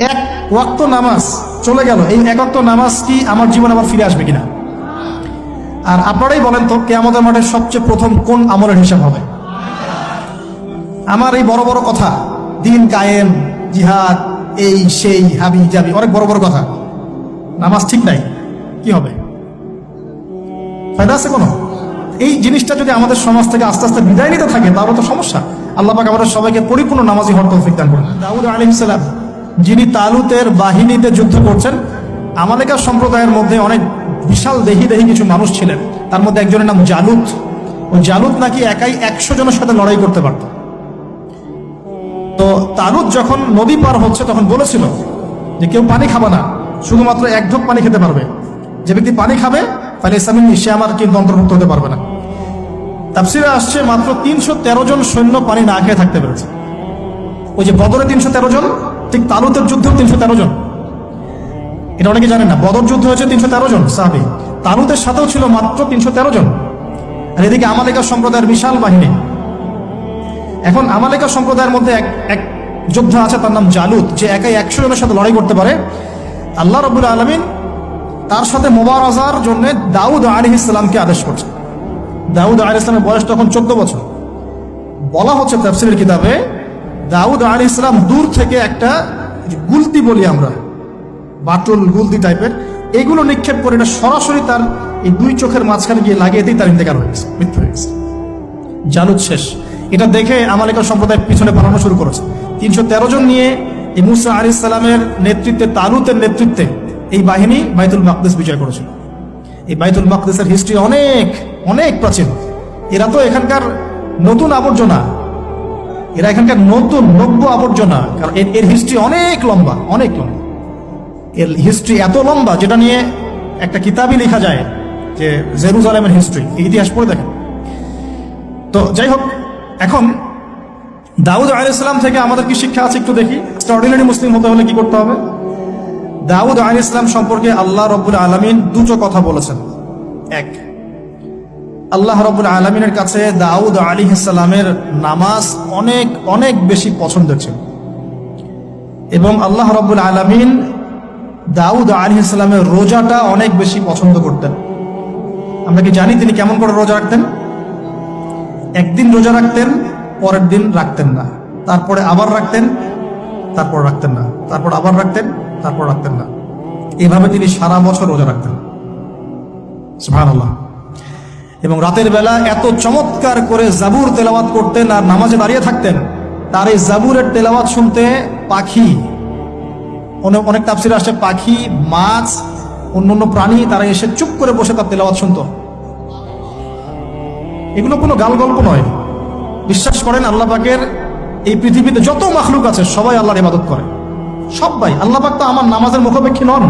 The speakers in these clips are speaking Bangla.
এক ওয়াক্ত নামাজ চলে গেল। এই এক ওয়াক্ত নামাজ কি আমার জীবনে আবার ফিরে আসবে কিনা? আর আপনারাই বলেন তো, কেয়ামতের মাঠে সবচেয়ে প্রথম কোন আমলের হিসাব হবে? আমার এই বড় বড় কথা, দিন কায়েম, জিহাদ, এই, সেই, হাবি, জাবি, অনেক বড় বড় কথা। নামাজ ঠিক নাই, কি হবে? ফায়দা আছে কোনো? এই জিনিসটা যদি আমাদের সমাজ থেকে আস্তে আস্তে বিদায় নিতে থাকে, তাহলে তো সমস্যা। আল্লাহ পাক আমাদের সবাইকে পরিপূর্ণ নামাজি হওয়ার তৌফিক দান করুন। দাউদ আলাইহিসসালাম যিনি তালুতের বাহিনীতে যুদ্ধ করছেন, আমালেকা সম্প্রদায়ের মধ্যে অনেক বিশাল দেহি দেহি কিছু মানুষ ছিলেন। তার মধ্যে একজনের নাম জালুত। ওই জালুত নাকি একাই একশো জনের সাথে লড়াই করতে পারত। তো তালুত যখন নদী পার হচ্ছে, তখন বলেছিল যে কেউ পানি খাবে না, শুধুমাত্র এক ঢোক পানি খেতে পারবে। যে ব্যক্তি পানি খাবে, তাহলে ইসলামিন সে আমার কিন্তু অন্তর্ভুক্ত হতে পারবে না। তাফসিরে আসছে মাত্র তিনশো তেরো জন সৈন্য পানি না খেয়ে থাকতে পেরেছে। ওই যে বদরে তিনশো তেরো জন ঠিক তালুতের যুদ্ধেও তিনশো তেরো জন। এটা অনেকে জানেন না, বদর যুদ্ধ হয়েছে তিনশো তেরো জন সাহাবি। তালুতের সাথেও ছিল মাত্র তিনশো তেরো জন। আর এদিকে আমালেকা সম্প্রদায়ের বিশাল বাহিনী। এখন আমালেকা সম্প্রদায়ের মধ্যে এক এক যোদ্ধা আছে, তার নাম জালুত, যে একাই একশো জনের সাথে লড়াই করতে পারে। আল্লাহ রবুল আলমিন তার সাথে মোবারজার জন্য দাউদ আলী ইসলামকে আদেশ করছে। দাউদ আলী ইসলামের বয়স তখন চোদ্দ বছর। বলা হচ্ছে তাফসিরের কিতাবে দাউদ আলী ইসলাম দূর থেকে একটা গুলতি বলি আমরা বাটুল গুলতি টাইপের, এগুলো নিক্ষেপ করে এটা সরাসরি তার এই দুই চোখের মাঝখানে গিয়ে লাগিয়ে দিয়ে তার ইন্তেকাল হয়ে গেছে, মৃত্যু হয়ে গেছে। জালুদ শেষ। এটা দেখে আমালিকা সম্প্রদায় পিছনে পালানো শুরু করেছে। তিনশো তেরো জন নিয়ে এই মুসা আলি ইসলামের নেতৃত্বে, তালুতের নেতৃত্বে এই বাহিনী বাইতুল মাকদেস বিজয় করেছিল। এই বাইতুল মাকদেসের হিস্ট্রি অনেক অনেক প্রাচীন। এরা তো এখানকার নতুন আবর্জনা এরা এখানকার নতুন নব্য আবর্জনা, কারণ এর- হিস্ট্রি অনেক লম্বা অনেক লম্বা। এর হিস্ট্রি এত লম্বা, যেটা নিয়ে একটা কিতাবই লেখা যায় যে জেরুজালেমের হিস্ট্রি ইতিহাস পড়ে দেখেন। তো যাই হোক, এখন দাউদ আলাইসালাম থেকে আমাদের কি শিক্ষা আছে একটু দেখি। এক্সট্রাঅর্ডিনারি মুসলিম হতে হলে কি করতে হবে? দাউদ আলী ইসলাম সম্পর্কে আল্লাহ রব্বুল আলমিন দুটো কথা বলেছেন। এক আল্লাহ রব্বুল আলমিনের কাছে দাউদ আলী ইসলামের নামাজ অনেক অনেক বেশি পছন্দ ছিল। এবং আল্লাহ রব্বুল আলমিন দাউদ আলী ইসলামের রোজাটা অনেক বেশি পছন্দ করতেন। আমরা কি জানি তিনি কেমন করে রোজা রাখতেন? একদিন রোজা রাখতেন, পরের দিন রাখতেন না। তারপরে আবার রাখতেন, তারপর রাখতেন না। তারপর আবার রাখতেন, তারপর রাখতেন না। এভাবে তিনি সারা বছর রোজা রাখতেন। সুবহানাল্লাহ। এবং রাতের বেলা এত চমৎকার করে জাবুর তেলাওয়াত করতেন আর নামাজে দাঁড়িয়ে থাকতেন, তার এই জাবুরের তেলাওয়াত শুনতে পাখি অনেক তাফসির আসে, পাখি, মাছ অন্য অন্য প্রাণী, তারা এসে চুপ করে বসে তার তেলাওয়াত শুনতো। এগুলো কোনো গাল গল্প নয়। বিশ্বাস করেন, আল্লাহ পাকের এই পৃথিবীতে যত মাখলুক আছে, সবাই আল্লাহর ইবাদত করে। সবাই আল্লাহ পাক তো আমার নামাজের মুখাপেক্ষী নন।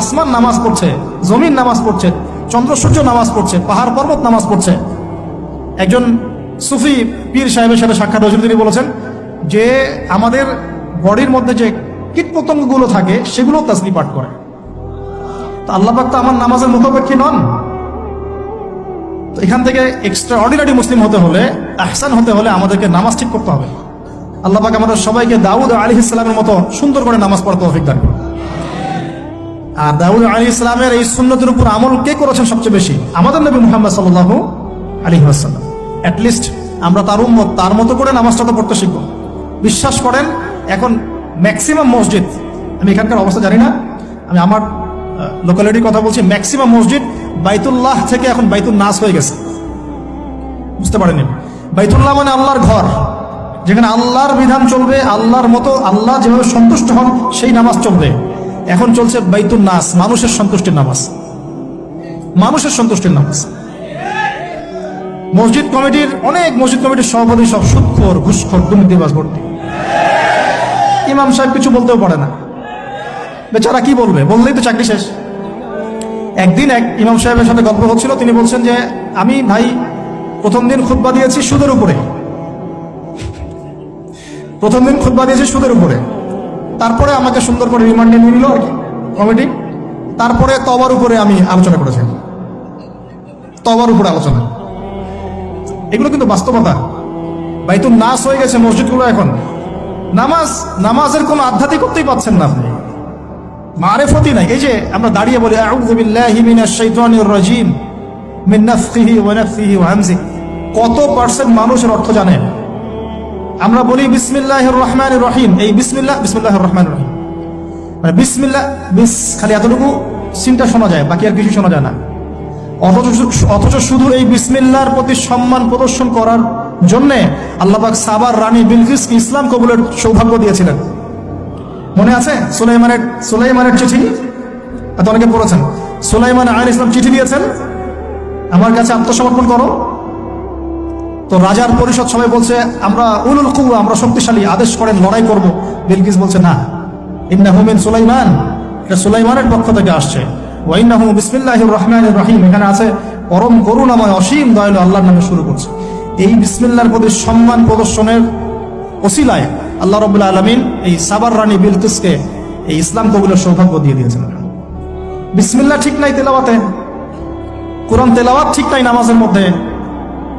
আসমান নামাজ পড়ছে, জমিন নামাজ পড়ছে চন্দ্র সূর্য নামাজ পড়ছে, পাহাড় পর্বত নামাজ পড়ছে। একজন সুফি পীর সাহেবের সাথে সাক্ষাৎ হয়েছিল, তিনি বলেছেন যে আমাদের বডির মধ্যে যে কীট পতঙ্গগুলো থাকে সেগুলো তাসবি পাঠ করে। তো আল্লাহ পাক তো আমার নামাজের মুখাপেক্ষী নন। তো এখান থেকে এক্সট্রা অর্ডিনারি মুসলিম হতে হলে, আহসান হতে হলে আমাদেরকে নামাজ ঠিক করতে হবে। আল্লাহ পাক আমাদের সবাইকে দাউদ আলী ইসলামের মতো সুন্দর করে নামাজ পড়তে অভিজ্ঞ দান করুন। আর দাউদ আলী ইসলামের এই সুন্নতের উপর আমল কে করেছেন সবচেয়ে বেশি? আমাদের নবী মুহাম্মদ সাল্লাহ আলী আসাল্লাম অ্যাটলিস্ট আমরা তার উম্মত, তার মতো করে নামাজটা তো পড়তে শিখব। বিশ্বাস করেন, এখন ম্যাক্সিমাম মসজিদ, আমি এখানকার অবস্থা জানি না, আমি আমার লোকালিটির কথা বলছি ম্যাক্সিমাম মসজিদ বাইতুল্লাহ থেকে এখন বাইতুল নাস হয়ে গেছে। বুঝতে পারেনি বাইতুল্লাহ মানে আল্লাহর ঘর, যেখানে আল্লাহর বিধান চলবে, আল্লাহর মতো আল্লাহ যেভাবে সন্তুষ্ট হন, সেই নামাজ চলবে। এখন চলছে বাইতুল নাস, মানুষের সন্তুষ্টির নামাজ। মানুষের সন্তুষ্টির নামাজ। মসজিদ কমিটির, অনেক মসজিদ কমিটির সভাপতি সব সুৎখোর, ঘুষখোর, দুর্নীতিবাজ ভর্তি। ইমাম সাহেব কিছু বলতেও পারে না। বেচারা কি বলবে? বললেই তো চাকরি শেষ। একদিন এক ইমাম সাহেবের সাথে গল্প হচ্ছিল, তিনি বলছেন যে, আমি ভাই, প্রথম দিন খুতবা দিয়েছি সুদের উপরে। প্রথম দিন খুতবা দিয়েছি সুদের উপরে। তারপরে আমাকে সুন্দর করে রিমান্ডে নিয়ে নিল আর কি কমিটি তারপরে তবার উপরে আমি আলোচনা করেছি। তবার উপরে আলোচনা। এগুলো কিন্তু বাস্তবতা। বাইতুল নাস হয়ে গেছে মসজিদগুলো এখন। নামাজ, নামাজের কোনো আধ্যাত্মিকত্বই পাচ্ছেন না আপনি। মারেফতি নাই। এই যে আমরা দাঁড়িয়ে বলি রাজিম কত পার্সেন্ট মানুষের অর্থ জানে? আমরা বলি বিসমিল্লাহির রহমানির রহিম। এই বিসমিল্লাহ, বিসমিল্লাহির রহমানির রহিম। মানে বিসমিল্লাহ, বিস, খালি এতটুকু সিনটা শোনা যায়, বাকি আর কিছু শোনা যায় না। অথচ অথচ শুধু এই বিসমিল্লাহর প্রতি সম্মান প্রদর্শন করার জন্য আল্লাহবাক সাবার রানী বিলকিসকে ইসলাম কবুলের সৌভাগ্য দিয়েছিলেন। মনে আছে? সুলাইমানের সুলাইমানের চিঠি? এত অনেকে পড়েছেন। সুলাইমান আইন ইসলাম চিঠি দিয়েছেন? আমার কাছে আত্মসমর্পণ করো। তো রাজার পরিষদ সবাই বলছে, আমরা উলুল কু আমরা শক্তিশালী, আদেশ করেন, লড়াই করব। বিলকিস বলছে, না ইন্না হুমিন সুলাইমান। এটা সুলাইমানের পক্ষ থেকে আসছে। ওয়াইন্নাহু বিসমিল্লাহির রহমানির রহিম। এখানে আছে, পরম করুণাময়, অসীম দয়ালু আল্লাহর নামে শুরু করছে। এই বিসমিল্লাহর প্রতি সম্মান প্রদর্শনের ওসিলায় আল্লাহ রবুল্লা আলমিন এই সাবার রানী বিলকিসকে এই ইসলাম কবুলের সৌভাগ্য দিয়ে দিয়েছেন। বিসমিল্লাহ ঠিক নাই তেলাওয়াতে। কোরআন তেলাওয়াত ঠিক নাই নামাজের মধ্যে।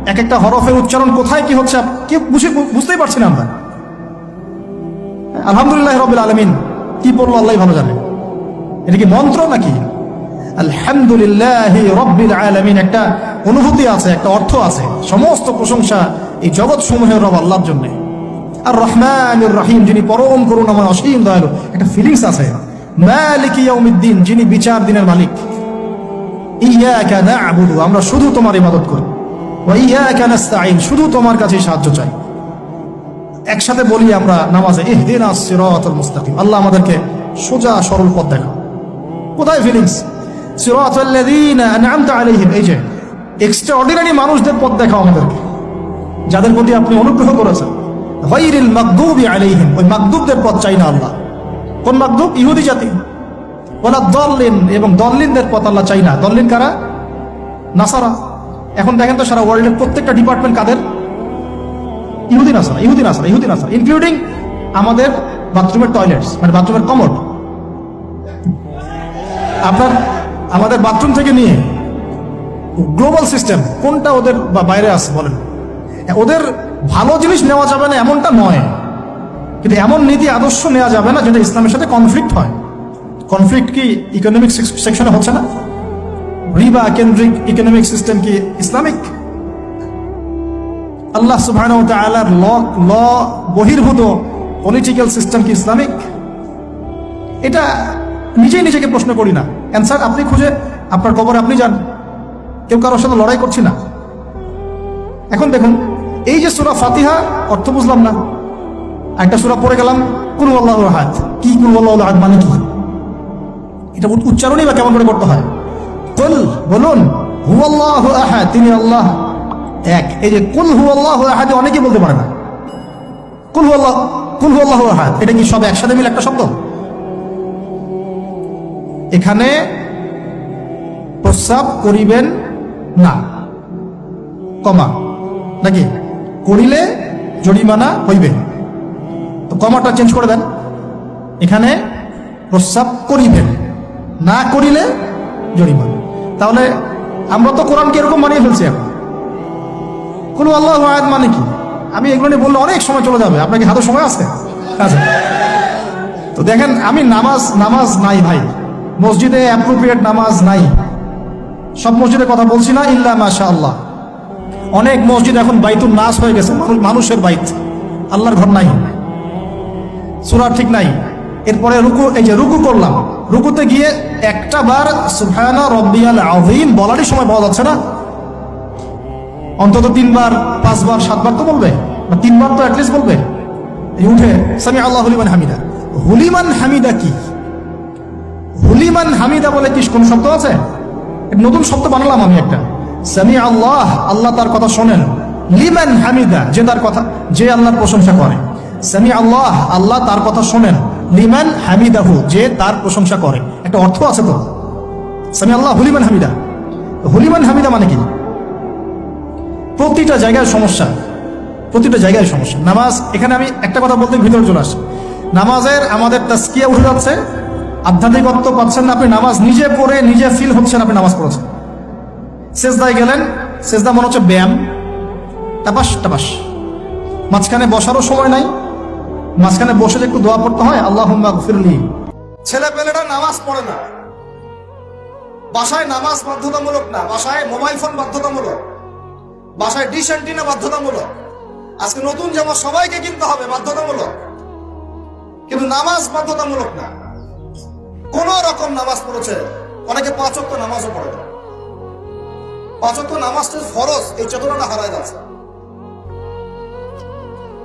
এক একটা হরফের উচ্চারণ কোথায়, কি হচ্ছে, কি বুঝে, বুঝতেই পারছি না আমরা। আলহামদুলিল্লাহ রবিল আলমিন, কি পড়ল আল্লাহ ভালো জানে। এটা কি মন্ত্র নাকি? আলহামদুলিল্লাহ রব্বিল আলমিন, একটা অনুভূতি আছে, একটা অর্থ আছে। সমস্ত প্রশংসা এই জগৎ সমূহের রব আল্লাহর জন্য। আর রহমান রহিম, যিনি পরম করুণাময়, অসীম দয়ালু, একটা ফিলিংস আছে। মালিক ইয়াউমিদ্দিন, যিনি বিচার দিনের মালিক। ইয়াকা না'বুদু, আমরা শুধু তোমার ইবাদত করি। ওয়া ইয়াকা নাস্তাঈন, শুধু তোমার কাছে সাহায্য চাই। একসাথে বলি আমরা নামাজে ইহদিনাস সিরাতাল মুস্তাকিম। আল্লাহ আমাদেরকে সোজা সরল পথ দেখাও কোথায় ফিলিংস? সিরাতাল্লাযীনা আন'আমতা আলাইহিম। এই যে এক্সট্রাঅর্ডিনারি মানুষদের পথ দেখাও আমাদেরকে, যাদের প্রতি আপনি অনুগ্রহ করেছেন। গায়রিল মাগদুবি আলাইহিম, ওই মাগদুবদের পথ চাই না আল্লাহ। কোন মাগদুব? ইহুদি জাতি। ওলা দল্লিন, এবং দল্লিনদের পথ আল্লাহ চাই না। দল্লিন কারা? নাসারা। এখন দেখেন তো সারা ওয়ার্ল্ডের প্রত্যেকটা ডিপার্টমেন্ট কাদের? ইহুদি নাসারা ইহুদি নাসারা ইহুদি নাসারা ইনক্লুডিং আমাদের বাথরুমের টয়লেটস মানে বাথরুমের কমোড আপনার, আমাদের বাথরুম থেকে নিয়ে গ্লোবাল সিস্টেম কোনটা ওদের বা বাইরে আছে বলেন। ওদের ভালো জিনিস নেওয়া যাবে না, এমনটা নয়। কিন্তু এমন নীতি, আদর্শ নেওয়া যাবে না যেটা ইসলামের সাথে কনফ্লিক্ট হয়। কনফ্লিক্ট কি ইকোনমিক সেকশনে হচ্ছে না? রিবা কেন্দ্রিক ইকোনমিক সিস্টেম কি ইসলামিক আল্লাহ সুবাহ ল বহির্ভূত পলিটিক্যাল সিস্টেম কি ইসলামিক এটা নিজেই নিজেকে প্রশ্ন করি না। অ্যান্সার আপনি খুঁজে, আপনার খবরে আপনি যান। কেউ কারোর সাথে লড়াই করছি না। এখন দেখুন, এই যে সুরা ফাতিহা, অর্থ বুঝলাম না। একটা সুরা পড়ে গেলাম, কুল আল্লাহ হাত কি কুল আল্লাহ হাত মানে কি? এটা উচ্চারণই বা কেমন করে করতে হয়? কুল বলুন হু আল্লাহ আহাদ তিনি আল্লাহ এক। এই যে কুল হু আল্লাহ আহাদ অনেকেই বলতে পারে না। কুল হু আল্লাহ কুল হু আল্লাহ আহাদ, এটা কি সব একসাথে মিলে একটা শব্দ? এখানে প্রস্রাব করিবেন না। কমা, নাকি? করিলে জরিমানা হইবে। তো কমাটা চেঞ্জ করে দেন। এখানে প্রস্রাব করিবেন, না করিলে জরিমানা। তাহলে আমরা তো কোরআনকে এরকম মানিয়ে ফেলছি এখন। কোনো আল্লাহ আয়াত মানে কি? আমি এগুলো নিয়ে বললে অনেক সময় চলে যাবে। আপনাকে হাতে সময় আছে? আচ্ছা তো দেখেন, আমি নামাজ নামাজ নাই ভাই। মসজিদে অ্যাপ্রোপ্রিয়েট নামাজ নাই। সব মসজিদের কথা বলছি না, ইল্লা মাশা আল্লাহ অনেক মসজিদ এখন বাইতুল নাস হয়ে গেছে। মানুষের বাইত। আল্লাহর ঘর নাই। সুরা ঠিক নাই। এরপরে রুকু, এই যে রুকু করলাম। রুকুতে গিয়ে একটা বার সুবহানা রব্বিয়াল বলারই সময় পাওয়া যাচ্ছে না। অন্তত তিনবার, পাঁচবার, সাতবার তো বলবে? বা তিনবার তো অ্যাটলিস্ট বলবে? উঠে সামি আল্লাহ হুলিমান হামিদা। হুলিমান হামিদা কি? হুলিমান হামিদা বলে কি কোন শব্দ আছে? নতুন শব্দ বানালাম আমি একটা। সামি আল্লাহ আল্লাহ তার কথা শোনেন। লিমান হামিদা, যে তার কথা, যে আল্লাহর প্রশংসা করে। সামি আল্লাহ আল্লাহ তার কথা শোনেন। লিমান হামিদাহু, যে তার প্রশংসা করে। একটা অর্থ আছে তো? সামি আল্লাহ হুলিমান হামিদা। হুলিমান হামিদা মানে কি? প্রতিটা জায়গায় সমস্যা। প্রতিটা জায়গায় সমস্যা। নামাজ, এখানে আমি একটা কথা বলতে ভিতরে চলে আসি নামাজের আমাদের তাস্কিয়া উঠে যাচ্ছে। আধ্যাত্মিকত্ব পাচ্ছেন না আপনি, নামাজ নিজে পড়ে নিজে ফিল হচ্ছেন আপনি নামাজ পড়েছেন সেজদায় গেলেন, সেজদা মনে হচ্ছে ব্যায়াম। টাপাস টাপাস। মাঝখানে বসারও সময় নাই। মাঝখানে বসে একটু দোয়া পড়তে হয় আল্লাহ ফিরলি ছেলে পেলেরা নামাজ পড়ে না। বাসায় নামাজ বাধ্যতামূলক না। বাসায় মোবাইল ফোন বাধ্যতামূলক। বাসায় ডিশ অ্যান্টিনা বাধ্যতামূলক। আজকে নতুন জামা সবাইকে কিনতে হবে, বাধ্যতামূলক। কিন্তু নামাজ বাধ্যতামূলক না। কোন রকম নামাজ পড়েছে, অনেকে পাঁচক্য নামাজও পড়ে না। পাঁচক্য নামাজটা ফরজ, এই চেতনাটা হারায় যাচ্ছে।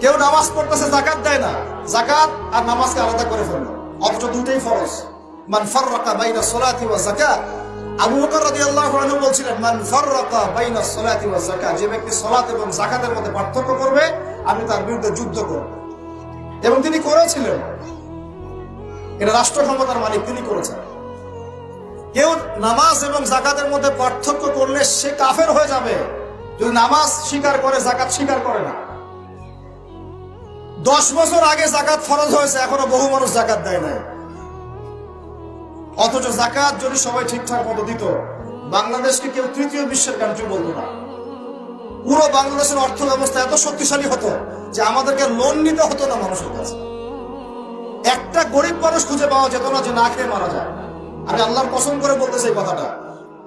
কেউ নামাজ পড়তেছে জাকাত দেয় না। জাকাত আর নামাজকে আলাদা করে ফেলল। অথচ দুটোই ফরজ। মান বাইনা ওয়া যাকাত। আবু বকর রাদিয়াল্লাহু আনহু বলছিলেন, মান বাইনা ওয়া যাকাত। যে ব্যক্তি সালাত এবং যাকাতের মধ্যে পার্থক্য করবে, আমি তার বিরুদ্ধে যুদ্ধ করব। এবং তিনি করেছিলেন। এটা রাষ্ট্র ক্ষমতার মালিক তিনি করেছেন। কেউ নামাজ এবং জাকাতের মধ্যে পার্থক্য করলে সে কাফের হয়ে যাবে। যদি নামাজ স্বীকার করে জাকাত স্বীকার করে না। দশ বছর আগে জাকাত ফরজ হয়েছে, এখনও বহু মানুষ জাকাত দেয় নাই। অথচ জাকাত যদি সবাই ঠিকঠাক মতো দিত, বাংলাদেশকে কেউ তৃতীয় বিশ্বের কান্ট্রি বলতো না। পুরো বাংলাদেশের অর্থ ব্যবস্থা এত শক্তিশালী হতো যে আমাদেরকে লোন নিতে হতো না মানুষের কাছে। একটা গরিব মানুষ খুঁজে পাওয়া যেত না যে না খেয়ে মারা যায়। আমি আল্লাহর পছন্দ করে বলতেছি এই কথাটা।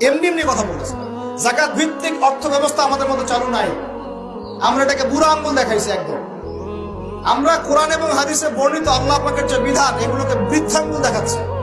এমনি এমনি কথা বলতেছি। জাকাত ভিত্তিক অর্থ ব্যবস্থা আমাদের মধ্যে চালু নাই। আমরা এটাকে বুড়া আঙ্গুল দেখাইছি একদম। আমরা কোরআন এবং হাদিসে বর্ণিত আল্লাহ পাকের যে বিধান এগুলোকে বৃদ্ধাঙ্গুল দেখাচ্ছে।